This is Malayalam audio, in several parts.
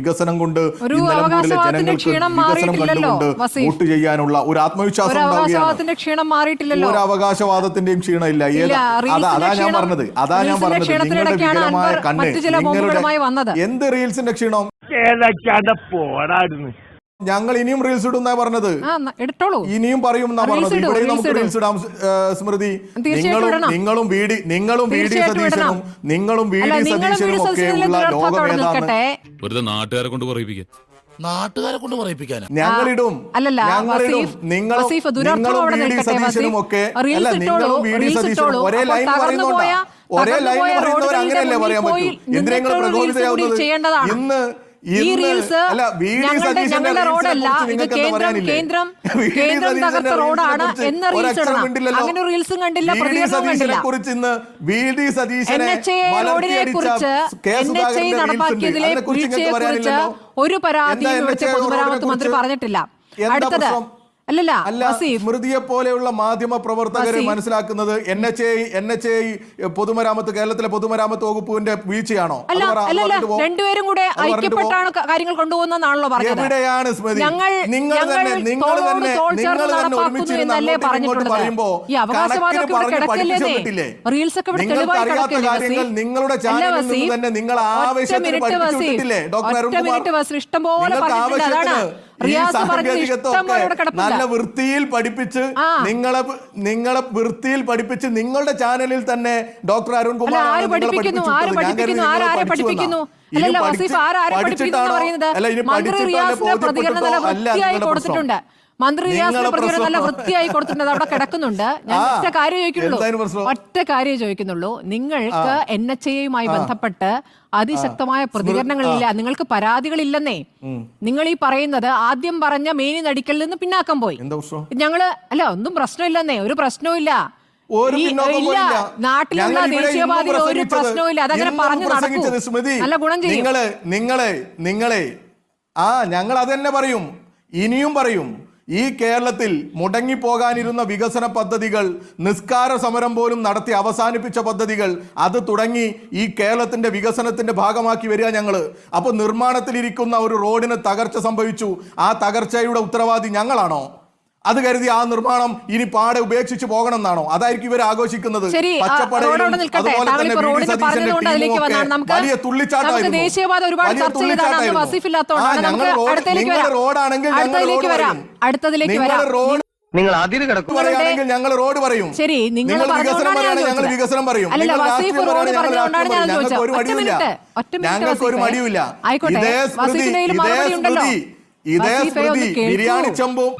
വികസനം കൊണ്ട് നിലമ്പൂരിലെ ജനങ്ങൾക്ക് ക്ഷീണം വികസനം മാറിയിട്ടില്ലല്ലോ, കണ്ടുകൊണ്ട് വോട്ട് ചെയ്യാനുള്ള ഒരു ആത്മവിശ്വാസം ഒരു ഉണ്ടാവുകയാണ്. അവകാശവാദത്തിന്റെ ക്ഷീണം മാറിയിട്ടില്ലല്ലോ. ഒരു അവകാശവാദത്തിന്റെ ക്ഷീണമില്ല. അതാ അതാ ഞാൻ പറഞ്ഞത്. അതാ ഞാൻ പറഞ്ഞത്. നിങ്ങളുടെ വികലമായ അൻവർ കണ്ണ്. നിങ്ങളുടെ എന്ത് റീൽസിന്റെ ക്ഷീണം? ഏതൊക്കെയാണ്ട് പോടായിരുന്നു. ഞങ്ങൾ ഇനിയും റീൽസ് ഇടും എന്നാ പറഞ്ഞത് എടുത്തോളൂ. ഇനിയും പറയും എന്നാ റീൽസ് പറഞ്ഞത്. ഇവിടെ നമുക്ക് റീൽസ് ഇടാം സ്മൃതി. നിങ്ങളും നിങ്ങളും വി ഡി നിങ്ങളും വി ഡി സതീശനും നിങ്ങളും വി ഡി സതീശനും ഒക്കെ ഉള്ള ലോകമേതാണ്. ലോകം വെറുതെ നാട്ടുകാരെ കൊണ്ട് പറയിപ്പിക്കാൻ നാട്ടുകാരെ കൊണ്ട് പറയിപ്പിക്കാൻ ഞങ്ങളിടും. അല്ലല്ല, ഞങ്ങളിടും. നിങ്ങളും നിങ്ങളും അവിടെ വി ഡി നിൽക്കട്ടെ, സതീശനും ഒക്കെ. അല്ല നിങ്ങളും വി ഡി സതീശനും. ഒരേ ലൈൻ പറയുന്നോണ്ടാ ഒരേ ലൈൻ പറയുന്നവർ അങ്ങനെയല്ലേ പറയാൻ പറ്റൂ? എന്തിനെങ്കിലും ചെയ്യേണ്ടതാണ്. ഇന്ന് ഈ റീൽസ് ഞങ്ങളുടെ റോഡല്ല. ഇത് കേന്ദ്രം പറയാനില്ലേ? കേന്ദ്രം കേന്ദ്രം തകർത്ത റോഡാണ് എന്ന റീൽസ്. അങ്ങനെ റീൽസും കണ്ടില്ല പ്രതികരണവും കണ്ടില്ല. നടപ്പാക്കിയതിലെ വീഴ്ചയെ കുറിച്ച് ഒരു പരാതിയും ഇവിടുത്തെ പൊതുമരാമത്ത് മന്ത്രി പറഞ്ഞിട്ടില്ല. അടുത്തത് അല്ലല്ല അല്ല സ്മൃതിയെ പോലെയുള്ള മാധ്യമ പ്രവർത്തകരെ മനസ്സിലാക്കുന്നത് N H I N H I പൊതുമരാമത്ത് കേരളത്തിലെ പൊതുമരാമത്ത് വകുപ്പിന്റെ വീഴ്ചയാണോ? രണ്ടുപേരും കൂടെ. ഐക്യപ്പെട്ടാണ് കാര്യങ്ങൾ കൊണ്ടുപോകുന്നതാണല്ലോ പറഞ്ഞത്. എവിടെയാണ് സ്മൃതി? നിങ്ങൾ തന്നെ നിങ്ങൾ തന്നെ നിങ്ങൾ തന്നെ ഒരുമിച്ചിരുന്ന് ഇങ്ങോട്ടും പറയുമ്പോ കണക്കിന് പറഞ്ഞ് പഠിപ്പിച്ചിട്ടില്ലേ? നിങ്ങൾക്ക് അറിയാത്ത കാര്യങ്ങൾ നിങ്ങളുടെ ചാനലിൽ നിന്ന് തന്നെ നിങ്ങൾ ആവശ്യത്തിന് ആവേശത്തിന് മിനിറ്റ് പഠിപ്പിച്ചു വസീഫ്, വിട്ടിട്ടില്ലേ? ഡോക്ടർ അരുൺ പോലെ നിങ്ങൾക്ക് ആവശ്യത്തിന് റിയാസ് നല്ല വൃത്തിയിൽ പഠിപ്പിച്ച് നിങ്ങളെ നിങ്ങളെ വൃത്തിയിൽ പഠിപ്പിച്ച് നിങ്ങളുടെ ചാനലിൽ തന്നെ ഡോക്ടർ അരുൺ കുമാർ അല്ല പഠിപ്പിക്കുന്നു? അല്ലല്ല വസീഫ് ആരാരെ പഠിപ്പിക്കുന്നു പറയുന്നത്? മന്ത്രി റിയാസിന്റെ പ്രതികരണം നല്ല വൃത്തിയായി കൊടുത്തിട്ടുണ്ട്. മന്ത്രി റിയാസിന്റെ നിങ്ങളെ പ്രതികരണം നല്ല വൃത്തിയായി കൊടുത്തിട്ടുണ്ട് അവിടെ കിടക്കുന്നുണ്ട്. ഞാൻ ഒറ്റ കാര്യം ചോദിക്കുന്നുള്ളൂ ഒറ്റ കാര്യം ചോദിക്കുന്നുള്ളൂ. നിങ്ങൾക്ക് എൻ എച്ച് എയുമായി ബന്ധപ്പെട്ട് അതിശക്തമായ പ്രതികരണങ്ങളില്ല. നിങ്ങൾക്ക് പരാതികളില്ലെന്നേ. നിങ്ങൾ ഈ പറയുന്നത് ആദ്യം പറഞ്ഞ മേനി നടിക്കലിൽ നിന്ന് പിന്നാക്കം പോയി. ഞങ്ങൾ അല്ല ഒന്നും പ്രശ്നമില്ലെന്നേ. ഒരു പ്രശ്നവും ഇല്ല. നാട്ടിലുള്ള ദേശീയവാദികൾ ഒരു പ്രശ്നവും അതങ്ങനെ പറഞ്ഞു നടക്കൂ. നല്ല ഗുണം ചെയ്യും. നിങ്ങളെ നിങ്ങളെ നിങ്ങളെ. ആ ഞങ്ങൾ അതന്നെ പറയും. ഇനിയും പറയും. ഈ കേരളത്തിൽ മുടങ്ങിപ്പോകാനിരുന്ന വികസന പദ്ധതികൾ നിസ്കാര സമരം പോലും നടത്തി അവസാനിപ്പിച്ച പദ്ധതികൾ അത് തുടങ്ങി ഈ കേരളത്തിന്റെ വികസനത്തിന്റെ ഭാഗമാക്കി വരിക ഞങ്ങൾ അപ്പോൾ നിർമ്മാണത്തിലിരിക്കുന്ന ഒരു റോഡിന് തകർച്ച സംഭവിച്ചു. ആ തകർച്ചയുടെ ഉത്തരവാദി ഞങ്ങളാണോ? അത് കരുതി ആ നിർമ്മാണം ഇനി പാടെ ഉപേക്ഷിച്ച് പോകണം എന്നാണോ അതായിരിക്കും ഇവർ ആഘോഷിക്കുന്നത്. വലിയ തുള്ളിച്ചാട്ടം റോഡാണെങ്കിൽ അടുത്തതിലേക്ക് റോഡ് വരാം. നിങ്ങൾ അതിര് കിടക്കും. പറയുകയാണെങ്കിൽ ഞങ്ങൾ റോഡ് പറയും. ശരി നിങ്ങൾ വികസനം പറയുകയാണെങ്കിൽ ഞങ്ങൾ വികസനം പറയും. ഞങ്ങൾക്ക് ഒരു മിനിറ്റ് മടിയുമില്ല. മിനിറ്റ് ഞങ്ങൾക്ക് ഒരു. മടിയുമില്ല. ഇതേ സ്മൃതി ഇതേ ഉണ്ടല്ലോ. സ്മൃതി ഇതേ സ്മൃതി ബിരിയാണി ചെമ്പും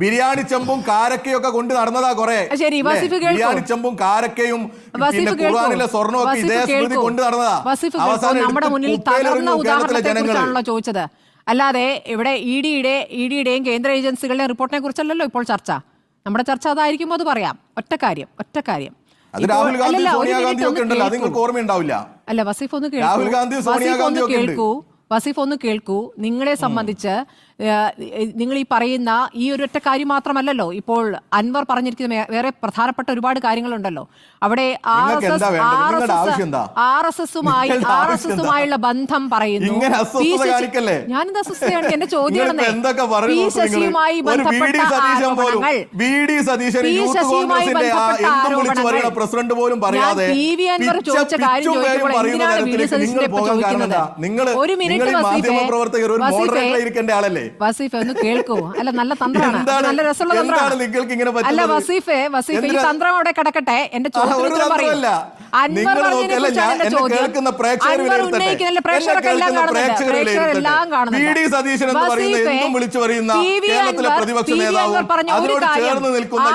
ബിരിയാണി ചെമ്പും കാരക്കയൊക്കെ കൊണ്ട് നടന്നതാ കൊറേ. ബിരിയാണി ചെമ്പും കാരക്കയും കേൾക്കൂ. ഖുർആനിലെ സ്വർണമൊക്കെ ഇതേ സ്മൃതി കൊണ്ട് നടന്നതാ. അവസാനം ചോദിച്ചത്. അല്ലാതെ ഇവിടെ ഇ ഡിയുടെ ഇ ഡിയുടെയും കേന്ദ്ര ഏജൻസികളുടെയും റിപ്പോർട്ടിനെ കുറിച്ചല്ലല്ലോ ഇപ്പോൾ ചർച്ച. നമ്മുടെ ചർച്ച അതായിരിക്കുമ്പോൾ അത് പറയാം. ഒറ്റ കാര്യം ഒറ്റ കാര്യം. അത് രാഹുൽ ഗാന്ധി സോണിയാഗാന്ധി ഒക്കെ ഉണ്ടല്ലോ അത് നിങ്ങൾക്ക് ഓർമ്മയുണ്ടാവില്ല അല്ല വസീഫ് ഒന്ന് കേൾക്കൂ. വസീഫ് ഒന്ന് ഒക്കെ കേൾക്കൂ. വസീഫ് ഒന്ന് കേൾക്കൂ. നിങ്ങളെ സംബന്ധിച്ച് നിങ്ങൾ ഈ പറയുന്ന ഈ ഒരു ഒറ്റ കാര്യം മാത്രമല്ലല്ലോ ഇപ്പോൾ അൻവർ പറഞ്ഞിരിക്കുന്ന വേറെ പ്രധാനപ്പെട്ട ഒരുപാട് കാര്യങ്ങളുണ്ടല്ലോ അവിടെ ആർ എസ് എസ് ആർ നിങ്ങളുടെ എസ് ആർ എസ് എസുമായി ആർ എസ് എസുമായുള്ള ബന്ധം പറയുന്നു? ഞാനെന്താ അസ്വസ്ഥയാണ് എന്റെ ചോദ്യമാണ് പി. ശശിയുമായി ബന്ധപ്പെട്ട ആരോപണങ്ങൾ പി ശശിയുമായി ബന്ധപ്പെട്ട ആരോപണങ്ങൾ. പ്രസിഡന്റ് പോലും പറയാതെ പി വി അൻവർ ചോദിച്ച കാര്യം ചോദിക്കുമ്പോൾ എന്തിനാണ് വി ഡി ചോദിക്കുന്നത്? ഒരു മിനിറ്റ് വസീഫേ. വസീഫേ. വസീഫെ ഒന്ന് കേൾക്കൂ. അല്ല നല്ല തന്ത്രമാണ്. നല്ല രസമുള്ള തന്ത്രമാണ്. നിങ്ങൾക്ക് ഇങ്ങനെ അല്ല? വസീഫെ വസീഫെ ഈ തന്ത്രം അവിടെ കിടക്കട്ടെ. എന്റെ പറയൂ. അൻവർ ചോദ്യം. കേൾക്കുന്ന അൻവർ കേൾക്കുന്ന എന്ന് നിൽക്കുന്ന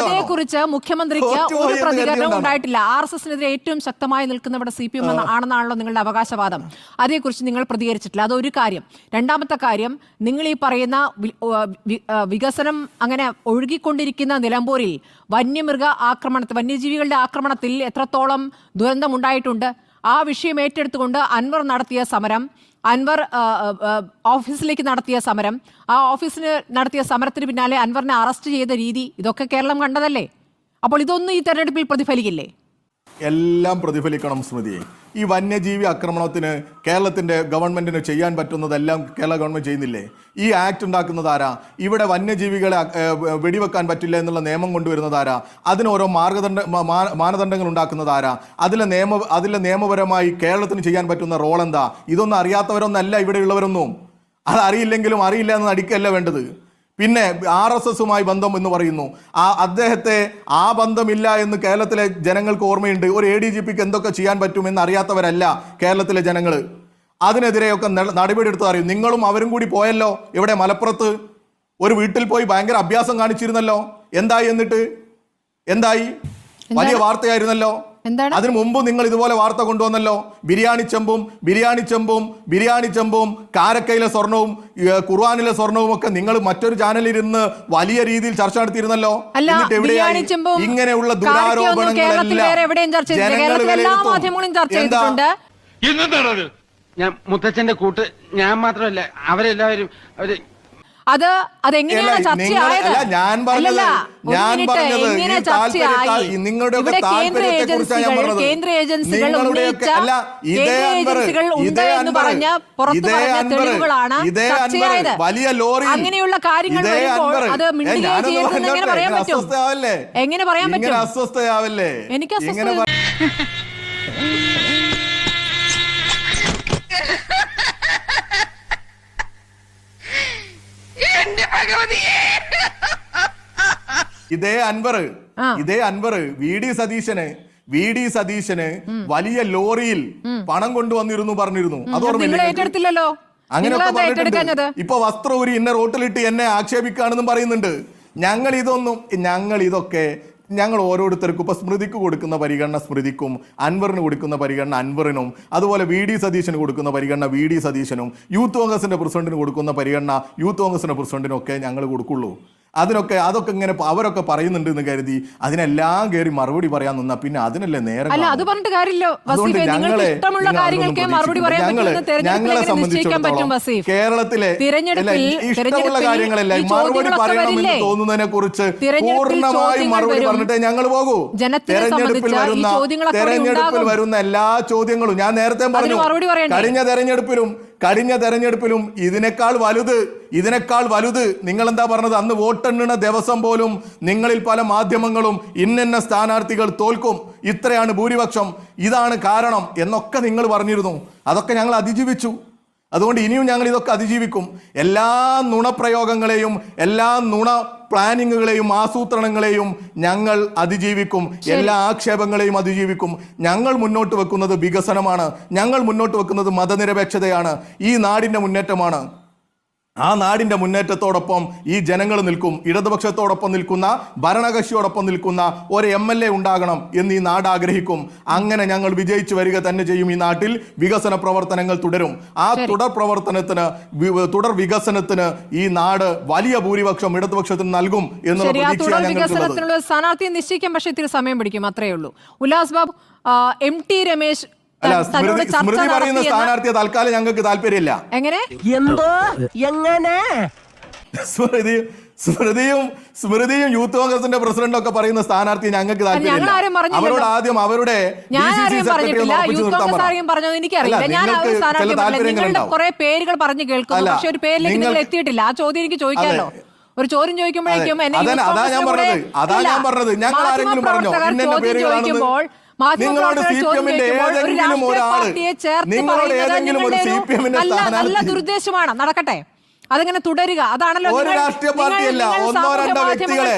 അതേക്കുറിച്ച് മുഖ്യമന്ത്രിക്ക് ഒരു പ്രതികരണം ഉണ്ടായിട്ടില്ല. ആർ എസ് എസിനെതിരെ ഏറ്റവും ശക്തമായി നിൽക്കുന്നവിടെ സി പി എം ആണെന്നാണല്ലോ നിങ്ങളുടെ അവകാശവാദം. അതേക്കുറിച്ച് നിങ്ങൾ പ്രതികരിച്ചിട്ടില്ല. അതൊരു കാര്യം. രണ്ടാമത്തെ കാര്യം നിങ്ങൾ ഈ പറയുന്ന വികസനം അങ്ങനെ ഒഴുകിക്കൊണ്ടിരിക്കുന്ന നിലമ്പൂരിൽ വന്യമൃഗ ആക്രമണത്തിൽ വന്യജീവികളുടെ ആക്രമണത്തിൽ എത്രത്തോളം ദുരന്തം ഉണ്ടായിട്ടുണ്ട് ആ വിഷയം ഏറ്റെടുത്തുകൊണ്ട് അൻവർ നടത്തിയ സമരം അൻവർ ഓഫീസിലേക്ക് നടത്തിയ സമരം. ആ ഓഫീസിന് നടത്തിയ സമരത്തിന് പിന്നാലെ അൻവറിനെ അറസ്റ്റ് ചെയ്ത രീതി ഇതൊക്കെ കേരളം കണ്ടതല്ലേ? അപ്പോൾ ഇതൊന്നും ഈ തെരഞ്ഞെടുപ്പിൽ പ്രതിഫലിക്കില്ലേ? എല്ലാം പ്രതിഫലിക്കണം സ്മൃതിയെ ഈ വന്യജീവി ആക്രമണത്തിന് കേരളത്തിന്റെ ഗവൺമെന്റിന് ചെയ്യാൻ പറ്റുന്നതെല്ലാം കേരള ഗവൺമെന്റ് ചെയ്യുന്നില്ലേ? ഈ ആക്ട് ഉണ്ടാക്കുന്നത് ആരാ? ഇവിടെ വന്യജീവികളെ വെടിവെക്കാൻ പറ്റില്ല എന്നുള്ള നിയമം കൊണ്ടുവരുന്നത് ആരാ? അതിന് ഓരോ മാർഗദണ്ഡ മാനദണ്ഡങ്ങൾ ഉണ്ടാക്കുന്നത് ആരാ? അതിലെ നിയമ അതിലെ നിയമപരമായി കേരളത്തിന് ചെയ്യാൻ പറ്റുന്ന റോൾ എന്താ? ഇതൊന്നും അറിയാത്തവരൊന്നല്ല ഇവിടെയുള്ളവരൊന്നും. അത് അറിയില്ലെങ്കിലും അറിയില്ല എന്ന് നടിക്കല്ല വേണ്ടത്. പിന്നെ ആർ എസ് എസുമായി ബന്ധം എന്ന് പറയുന്നു. ആ അദ്ദേഹത്തെ ആ ബന്ധമില്ല എന്ന് കേരളത്തിലെ ജനങ്ങൾക്ക് ഓർമ്മയുണ്ട്. ഒരു എ ഡി ജി പിക്ക് എന്തൊക്കെ ചെയ്യാൻ പറ്റുമെന്ന് അറിയാത്തവരല്ല കേരളത്തിലെ ജനങ്ങൾ. അതിനെതിരെയൊക്കെ നടപടിയെടുത്ത് അറിയും നിങ്ങളും അവരും കൂടി പോയല്ലോ ഇവിടെ മലപ്പുറത്ത്. ഒരു വീട്ടിൽ പോയി ഭയങ്കര അഭ്യാസം കാണിച്ചിരുന്നല്ലോ. എന്തായി എന്നിട്ട്? എന്തായി? വലിയ വാർത്തയായിരുന്നല്ലോ. എന്താണ്? അതിനു മുമ്പ് നിങ്ങൾ ഇതുപോലെ വാർത്ത കൊണ്ടുവന്നല്ലോ ബിരിയാണി ചെമ്പും ബിരിയാണി ചെമ്പും ബിരിയാണി ചെമ്പും കാരക്കയിലെ സ്വർണവും കുർവാനിലെ ഖുർആനിലെ സ്വർണവും ഒക്കെ നിങ്ങൾ മറ്റൊരു ചാനലിൽ ഇരുന്ന് വലിയ രീതിയിൽ ചർച്ച നടത്തിയിരുന്നല്ലോ എന്നിട്ട് ചെമ്പും ഇങ്ങനെയുള്ള ദുരാരോപണങ്ങളെല്ലാം വേറെ എവിടെയും ചർച്ച ചെയ്തില്ല എല്ലാ വിലയിരുത്തും. ചർച്ച എന്താ? ചെയ്തിട്ടുണ്ട് എന്നെന്താണത് ഞാൻ മുത്തച്ഛന്റെ കൂട്ട് ഞാൻ മാത്രമല്ല അവരെല്ലാവരും അവർ അത് അതെങ്ങനെയാണ് ചർച്ചയായത് ഞാൻ പറഞ്ഞത് ഞാൻ പറഞ്ഞത് ചർച്ചയായി? നിങ്ങളുടെ കേന്ദ്ര ഏജൻസികൾ. കേന്ദ്ര ഏജൻസികൾ ഉന്നയിച്ച കേന്ദ്ര ഏജൻസികൾ ഉണ്ട് എന്ന് പറഞ്ഞ പുറത്തു പറഞ്ഞ തെളിവുകളാണ് ചർച്ചയായത് അങ്ങനെയുള്ള കാര്യങ്ങൾ വരുമ്പോൾ അത് മിണ്ടുകയും ചെയ്യരുതെന്ന് എങ്ങനെ പറയാൻ പറ്റും? എങ്ങനെ പറയാൻ പറ്റും? അസ്വസ്ഥയാവല്ലേ? എനിക്ക് ഇങ്ങനെ ഇതേ അൻവർ. ഇതേ അൻവർ വി ഡി സതീശന് വി ഡി സതീശന് വലിയ ലോറിയിൽ പണം കൊണ്ടുവന്നിരുന്നു പറഞ്ഞിരുന്നു. അത് നിങ്ങൾ ഓർമ്മയില്ലേ നിങ്ങൾക്ക്? ഏറ്റെടുത്തില്ലല്ലോ? അങ്ങനെയൊക്കെ പറഞ്ഞിട്ടുണ്ട്. ഇപ്പൊ വസ്ത്രം ഒരു ഇന്ന റോട്ടിലിട്ട് എന്നെ ആക്ഷേപിക്കുകയാണെന്നും പറയുന്നുണ്ട്. ഞങ്ങൾ ഇതൊന്നും ഞങ്ങൾ ഇതൊക്കെ ഞങ്ങൾ ഓരോരുത്തർക്കും ഇപ്പോൾ സ്മൃതിക്ക് കൊടുക്കുന്ന പരിഗണന സ്മൃതിക്കും അൻവറിന് കൊടുക്കുന്ന പരിഗണന അൻവറിനും അതുപോലെ വി ഡി സതീശന് കൊടുക്കുന്ന പരിഗണന വി ഡി സതീശനും യൂത്ത് കോൺഗ്രസിന്റെ പ്രസിഡന്റിന് കൊടുക്കുന്ന പരിഗണന യൂത്ത് കോൺഗ്രസിന്റെ പ്രസിഡന്റിനും ഒക്കെ ഞങ്ങൾ കൊടുക്കുള്ളൂ. അതിനൊക്കെ അതൊക്കെ ഇങ്ങനെ അവരൊക്കെ പറയുന്നുണ്ട് എന്ന് കരുതി അതിനെല്ലാം കയറി മറുപടി പറയാൻ നിന്നാ പിന്നെ അതിനല്ലേ നേരം അല്ല അത് പറഞ്ഞിട്ട് കാര്യമില്ല ഞങ്ങളെ- ഇഷ്ടമുള്ള നിങ്ങൾ മറുപടി പറയാൻ ഞങ്ങളെ- സംബന്ധിച്ചിടത്തോളം കേരളത്തിലെ ഇഷ്ടമുള്ള തിരഞ്ഞെടുപ്പിൽ മറുപടി പറയണമെന്ന്? തോന്നുന്നതിനെ കുറിച്ച് പൂർണമായും മറുപടി പറഞ്ഞിട്ട് ഞങ്ങൾ പോകൂ. തെരഞ്ഞെടുപ്പിൽ വരുന്ന തെരഞ്ഞെടുപ്പിൽ വരുന്ന എല്ലാ ചോദ്യങ്ങളും ഞാൻ നേരത്തെ പറഞ്ഞു. കഴിഞ്ഞ തെരഞ്ഞെടുപ്പിലും കഴിഞ്ഞ തെരഞ്ഞെടുപ്പിലും ഇതിനേക്കാൾ വലുത് ഇതിനേക്കാൾ വലുത് നിങ്ങൾ എന്താ പറഞ്ഞത്? അന്ന് വോട്ടെണ്ണുന്ന ദിവസം പോലും നിങ്ങളിൽ പല മാധ്യമങ്ങളും ഇന്നിന്ന സ്ഥാനാർത്ഥികൾ തോൽക്കും. ഇത്രയാണ് ഭൂരിപക്ഷം. ഇതാണ് കാരണം എന്നൊക്കെ നിങ്ങൾ പറഞ്ഞിരുന്നു. അതൊക്കെ ഞങ്ങൾ അതിജീവിച്ചു. അതുകൊണ്ട് ഇനിയും ഞങ്ങൾ ഇതൊക്കെ അതിജീവിക്കും. എല്ലാ നുണപ്രയോഗങ്ങളെയും എല്ലാ നുണ പ്ലാനിങ്ങുകളെയും ആസൂത്രണങ്ങളെയും ഞങ്ങൾ അതിജീവിക്കും. എല്ലാ ആക്ഷേപങ്ങളെയും അതിജീവിക്കും. ഞങ്ങൾ മുന്നോട്ട് വെക്കുന്നത് വികസനമാണ്. ഞങ്ങൾ മുന്നോട്ട് വെക്കുന്നത് മതനിരപേക്ഷതയാണ്. ഈ നാടിന്റെ മുന്നേറ്റമാണ്. ആ നാടിന്റെ മുന്നേറ്റത്തോടൊപ്പം ഈ ജനങ്ങൾ നിൽക്കും ഇടതുപക്ഷത്തോടൊപ്പം നിൽക്കുന്ന ഭരണകക്ഷിയോടൊപ്പം നിൽക്കുന്ന ഒരു എം എൽ എ ഉണ്ടാകണം എന്ന് ഈ നാട് ആഗ്രഹിക്കും. അങ്ങനെ ഞങ്ങൾ വിജയിച്ചു വരിക തന്നെ ചെയ്യും ഈ നാട്ടിൽ. വികസന പ്രവർത്തനങ്ങൾ തുടരും. ആ തുടർ പ്രവർത്തനത്തിന് തുടർ വികസനത്തിന് ഈ നാട് വലിയ ഭൂരിപക്ഷം ഇടതുപക്ഷത്തിന് നൽകും എന്നുള്ള പ്രതീക്ഷയാണ് സ്ഥാനാർത്ഥിയെ നിശ്ചയിക്കാൻ പക്ഷേ ഇത്തിരി സമയം പിടിക്കും. അത്രയേ ഉള്ളൂ. ഉല്ലാസ് ബാബു എം ടി രമേശ് അല്ല സ്മൃതി സ്മൃതി പറയുന്ന സ്ഥാനാർത്ഥിയെ തൽക്കാലം ഞങ്ങൾക്ക് താല്പര്യമില്ല. എങ്ങനെ? എന്തോ? എങ്ങനെ? സ്മൃതി സ്മൃതിയും സ്മൃതിയും യൂത്ത് കോൺഗ്രസിന്റെ പ്രസിഡന്റ് ഒക്കെ പറയുന്ന സ്ഥാനാർത്ഥി ഞങ്ങൾക്ക് താല്പര്യമില്ല. അവരോട് ആദ്യം അവരുടെ കുറെ പേരുകൾ പറഞ്ഞു കേൾക്കുന്നു. പക്ഷെ ഒരു പേരിലേക്ക് നിങ്ങൾ നിങ്ങൾ- എത്തിയിട്ടില്ല. ആ ചോദ്യം എനിക്ക് ചോദിക്കാമല്ലോ ഒരു ചോദ്യം ചോദിക്കുമ്പോഴേക്കും എന്നെ അതാ- ഞാൻ കോൺഗ്രസിന്റെ പറഞ്ഞത്. അതാ ഞാൻ പറഞ്ഞത്. ഞങ്ങൾ ആരെങ്കിലും പറഞ്ഞോ? എന്നെ പേര് ഇന്ന ചോദ്യം ചോദിക്കുമ്പോൾ നിങ്ങളോട് മാധ്യമപ്രവർത്തകർ സി പി എമ്മിന്റെ ഏതെങ്കിലും രാഷ്ട്രീയ ഒരാൾ പാർട്ടിയെ ചേർത്ത് നിങ്ങളോട് പറയുന്നത് ഏതെങ്കിലും ഒരു സി പി എമ്മിന്റെ നല്ല ദുരുദ്ദേശമാണ്. നടക്കട്ടെ. അതങ്ങനെ തുടരുക. അതാണല്ലോ ഒരു രാഷ്ട്രീയ പാർട്ടിയല്ല. ഒന്നോ രണ്ടോ വ്യക്തികളെ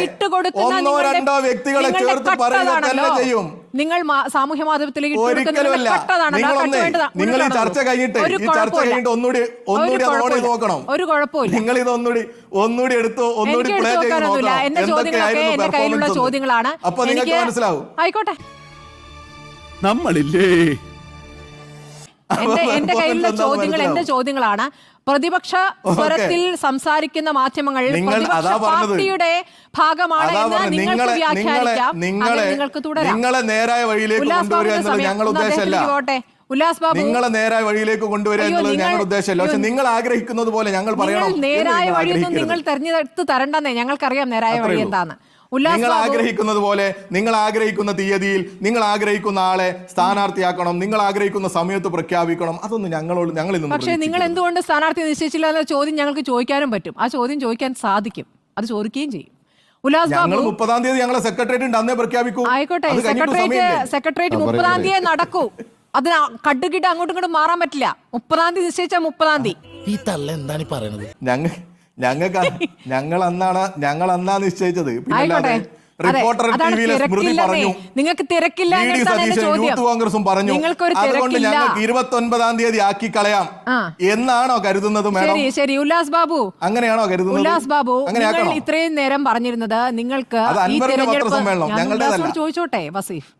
ഒന്നോ രണ്ടോ വ്യക്തികളെ ചേർത്ത് പറയുക തന്നെ ചെയ്യും. നിങ്ങൾ സാമൂഹ്യ മാധ്യമത്തിലേക്ക് ഒരിക്കലുമല്ല. നിങ്ങൾ ഈ ചർച്ച. കഴിഞ്ഞിട്ട് ഈ ചർച്ച കുഴപ്പമില്ല. കഴിഞ്ഞിട്ട് ഒന്നുകൂടി ഒന്നുകൂടി അത് നോക്കണം. ഒരു കുഴപ്പമില്ല. നിങ്ങൾ ഇത് ഒന്നുകൂടി ഒന്നുകൂടി എടുത്ത് ഒന്നുകൂടി പ്ലേ ചെയ്ത് നോക്കണം. എന്തൊക്കെയായിരുന്നു അപ്പൊ നിങ്ങൾക്ക് മനസ്സിലാവും. ആയിക്കോട്ടെ. നമ്മളില്ലേ? എന്റെ എന്റെ കയ്യിലുള്ള ചോദ്യങ്ങൾ എന്റെ ചോദ്യങ്ങളാണ്. പ്രതിപക്ഷ സ്വരത്തിൽ സംസാരിക്കുന്ന മാധ്യമങ്ങൾ പാർട്ടിയുടെ ഭാഗമാണ് നിങ്ങൾക്ക് വ്യാഖ്യാനിക്കാം. നിങ്ങൾക്ക് തുടരാം. നിങ്ങളെ നേരായ വഴിയിലേക്ക് കൊണ്ടുവരിക എന്നുള്ളത് ഞങ്ങളുടെ ഉദ്ദേശമല്ല. ഉല്ലാസ് ബാബു. നിങ്ങളെ നേരായ വഴിയിലേക്ക് കൊണ്ടുവരിക എന്നുള്ളത് ഞങ്ങളുടെ ഉദ്ദേശമല്ല. പക്ഷെ നിങ്ങൾ ആഗ്രഹിക്കുന്നത് പോലെ ഞങ്ങൾ പറയണം നേരായ വഴിയൊന്നും. നിങ്ങൾ തെരഞ്ഞെടുത്ത് തരണ്ടെന്നേ ഞങ്ങൾക്കറിയാം നേരായ വഴി ഉള്ളൂ. നിങ്ങൾ ആഗ്രഹിക്കുന്നത് പോലെ നിങ്ങൾ ആഗ്രഹിക്കുന്ന തീയതിയിൽ നിങ്ങൾ ആഗ്രഹിക്കുന്ന ആളെ സ്ഥാനാർത്ഥിയാക്കണം നിങ്ങൾ ആഗ്രഹിക്കുന്ന സമയത്ത് പ്രഖ്യാപിക്കണം. അതൊന്നും ഞങ്ങളോട് ഞങ്ങൾ നിന്ന് പക്ഷേ നിങ്ങൾ എന്തുകൊണ്ട് സ്ഥാനാർത്ഥി നിശ്ചയിച്ചില്ല എന്ന ചോദ്യം ഞങ്ങൾക്ക് ചോദിക്കാനും പറ്റും. ആ ചോദ്യം ചോദിക്കാൻ സാധിക്കും. അത് ചോദിക്കുകയും ചെയ്യും. ഉല്ലാസ് ഞങ്ങൾ മുപ്പതാം തീയതി ഞങ്ങളെ സെക്രട്ടേറിയറ്റ് ഉണ്ട് അന്നേ പ്രഖ്യാപിക്കൂ. ആയിക്കോട്ടെ സെക്രട്ടേറിയറ്റ് സെക്രട്ടേറിയറ്റ് മുപ്പതാം തീയതി നടക്കൂ. അതിന് കട്ടുകിട്ട് അങ്ങോട്ടും ഇങ്ങോട്ടും മാറാൻ പറ്റില്ല. മുപ്പതാം തീയതി നിശ്ചയിച്ച മുപ്പതാം തീയതി. ഈ തള്ള എന്താണ് പറയുന്നത് ഞങ്ങൾ ഞങ്ങ ഞങ്ങൾക്ക് ഞങ്ങൾ അന്നാണ് ഞങ്ങൾ അന്നാ നിശ്ചയിച്ചത്. പിന്നെ റിപ്പോർട്ടർ ടിവിയിലെ സ്മൃതി പറഞ്ഞു. നിങ്ങൾക്ക് തിരക്കില്ല. യൂത്ത് കോൺഗ്രസും പറഞ്ഞു. അതുകൊണ്ട്. ഞങ്ങൾക്ക് ഇരുപത്തി ഒൻപതാം തീയതി ആക്കി കളയാം. എന്നാണോ കരുതുന്നത് ശരി ശരി. ഉല്ലാസ് ബാബു. അങ്ങനെയാണോ കരുതുന്നത്? ഉല്ലാസ് ബാബു ഇത്രയും നേരം പറഞ്ഞിരുന്നത് നിങ്ങൾക്ക് ചോദിച്ചോട്ടെ വസീഫ്.